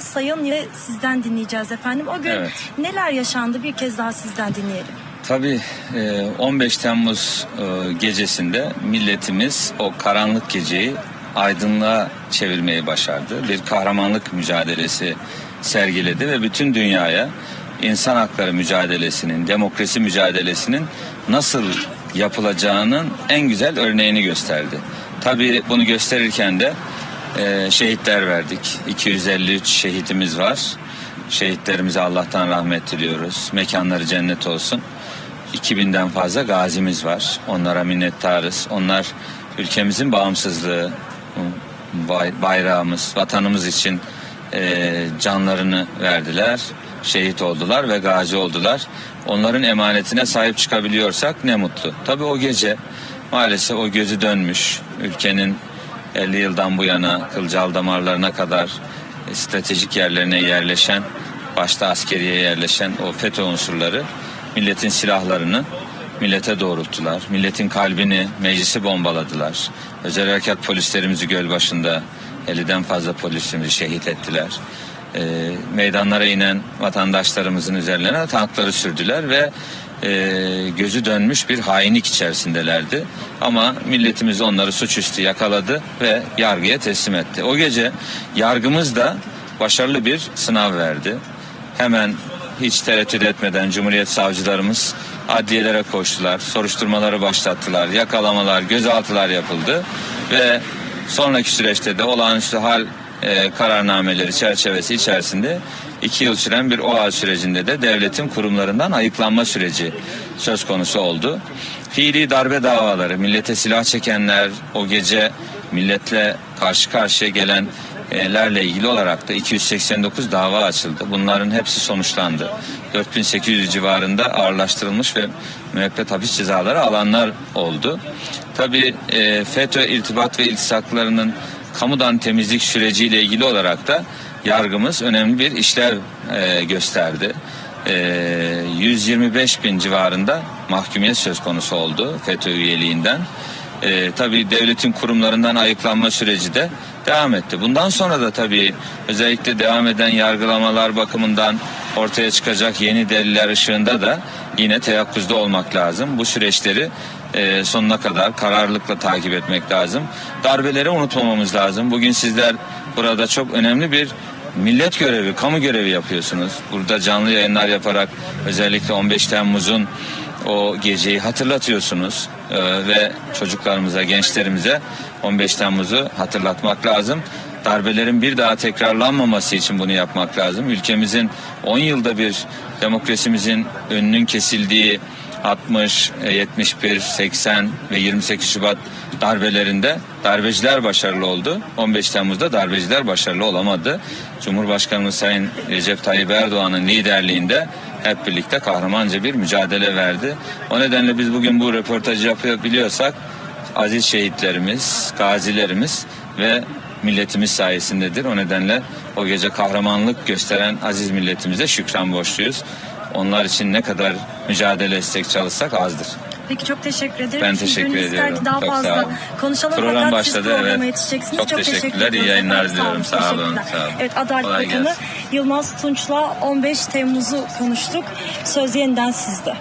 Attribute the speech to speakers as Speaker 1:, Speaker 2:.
Speaker 1: Sayın Yve sizden dinleyeceğiz efendim. O gün
Speaker 2: Evet.
Speaker 1: neler yaşandı bir kez daha sizden dinleyelim.
Speaker 2: Tabii e, 15 Temmuz e, gecesinde milletimiz o karanlık geceyi aydınlığa çevirmeyi başardı. Bir kahramanlık mücadelesi sergiledi ve bütün dünyaya insan hakları mücadelesinin, demokrasi mücadelesinin nasıl yapılacağının en güzel örneğini gösterdi. Tabii bunu gösterirken de e, şehitler verdik. 253 şehitimiz var. Şehitlerimize Allah'tan rahmet diliyoruz. Mekanları cennet olsun. 2000'den fazla gazimiz var. Onlara minnettarız. Onlar ülkemizin bağımsızlığı, bay- bayrağımız, vatanımız için e, canlarını verdiler. Şehit oldular ve gazi oldular. Onların emanetine sahip çıkabiliyorsak ne mutlu. Tabii o gece maalesef o gözü dönmüş. Ülkenin 50 yıldan bu yana kılcal damarlarına kadar stratejik yerlerine yerleşen, başta askeriye yerleşen o FETÖ unsurları milletin silahlarını millete doğrulttular. Milletin kalbini, meclisi bombaladılar. Özel harekat polislerimizi göl başında 50'den fazla polisimizi şehit ettiler. Ee, meydanlara inen vatandaşlarımızın üzerlerine tankları sürdüler ve e, gözü dönmüş bir hainlik içerisindelerdi. Ama milletimiz onları suçüstü yakaladı ve yargıya teslim etti. O gece yargımız da başarılı bir sınav verdi. Hemen hiç tereddüt etmeden Cumhuriyet savcılarımız adliyelere koştular, soruşturmaları başlattılar, yakalamalar, gözaltılar yapıldı ve sonraki süreçte de olağanüstü hal e, kararnameleri çerçevesi içerisinde iki yıl süren bir OAL sürecinde de devletin kurumlarından ayıklanma süreci söz konusu oldu. Fiili darbe davaları, millete silah çekenler, o gece milletle karşı karşıya gelen lerle ilgili olarak da 289 dava açıldı. Bunların hepsi sonuçlandı. 4800 civarında ağırlaştırılmış ve müebbet hapis cezaları alanlar oldu. Tabii e, FETÖ irtibat ve iltisaklarının kamudan temizlik süreciyle ilgili olarak da yargımız önemli bir işlev e, gösterdi. E, 125 bin civarında mahkumiyet söz konusu oldu FETÖ üyeliğinden. E, tabii devletin kurumlarından ayıklanma süreci de devam etti. Bundan sonra da tabii özellikle devam eden yargılamalar bakımından ortaya çıkacak yeni deliller ışığında da yine teyakkuzda olmak lazım. Bu süreçleri e, sonuna kadar kararlılıkla takip etmek lazım. Darbeleri unutmamamız lazım. Bugün sizler burada çok önemli bir millet görevi, kamu görevi yapıyorsunuz. Burada canlı yayınlar yaparak özellikle 15 Temmuz'un o geceyi hatırlatıyorsunuz Ee, ve çocuklarımıza, gençlerimize 15 Temmuz'u hatırlatmak lazım. Darbelerin bir daha tekrarlanmaması için bunu yapmak lazım. Ülkemizin 10 yılda bir demokrasimizin önünün kesildiği 60, e, 71, 80 ve 28 Şubat darbelerinde darbeciler başarılı oldu. 15 Temmuz'da darbeciler başarılı olamadı. Cumhurbaşkanımız Sayın Recep Tayyip Erdoğan'ın liderliğinde hep birlikte kahramanca bir mücadele verdi. O nedenle biz bugün bu röportajı yapabiliyorsak aziz şehitlerimiz, gazilerimiz ve milletimiz sayesindedir. O nedenle o gece kahramanlık gösteren aziz milletimize şükran borçluyuz. Onlar için ne kadar mücadele etsek çalışsak azdır.
Speaker 1: Peki çok teşekkür ederim.
Speaker 2: Ben teşekkür
Speaker 1: gönül
Speaker 2: ediyorum.
Speaker 1: daha
Speaker 2: Çok sağ
Speaker 1: fazla
Speaker 2: olun.
Speaker 1: konuşalım
Speaker 2: Program
Speaker 1: fakat
Speaker 2: başladı,
Speaker 1: siz programa
Speaker 2: evet.
Speaker 1: yetişeceksiniz.
Speaker 2: Çok teşekkürler,
Speaker 1: teşekkür
Speaker 2: iyi yayınlar diliyorum. Sağ olun, sağ olun.
Speaker 1: Evet Adalet
Speaker 2: Kolay
Speaker 1: Bakanı
Speaker 2: gelsin.
Speaker 1: Yılmaz Tunç'la 15 Temmuz'u konuştuk. Söz yeniden sizde.